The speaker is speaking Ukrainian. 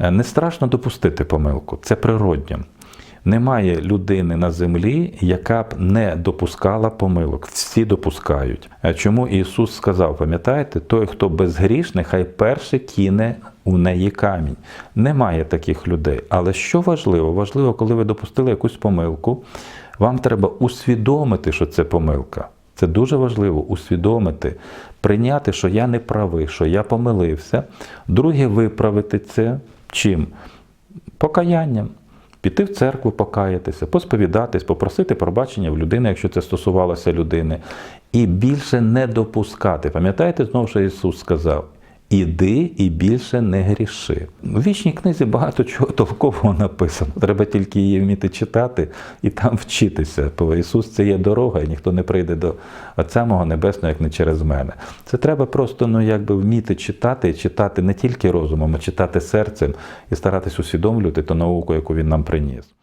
Е, Не страшно допустити помилку, це природньо. Немає людини на землі, яка б не допускала помилок. Всі допускають. Е, Чому Ісус сказав, пам'ятаєте, той, хто безгрішний, хай перше кине у неї камінь. Немає таких людей. Але що важливо? Важливо, коли ви допустили якусь помилку, вам треба усвідомити, що це помилка. Це дуже важливо усвідомити, прийняти, що я не правий, що я помилився. Друге, виправити це чим? Покаянням. Піти в церкву, покаятися, посповідатись, попросити пробачення в людини, якщо це стосувалося людини, і більше не допускати. Пам'ятаєте, знову що Ісус сказав: Іди і більше не гріши. У вічній книзі багато чого толкового написано. Треба тільки її вміти читати і там вчитися. Бо Ісус це є дорога, і ніхто не прийде до Отця мого Небесного, як не через мене. Це треба просто ну, якби вміти читати, і читати не тільки розумом, а читати серцем і старатись усвідомлювати ту науку, яку він нам приніс.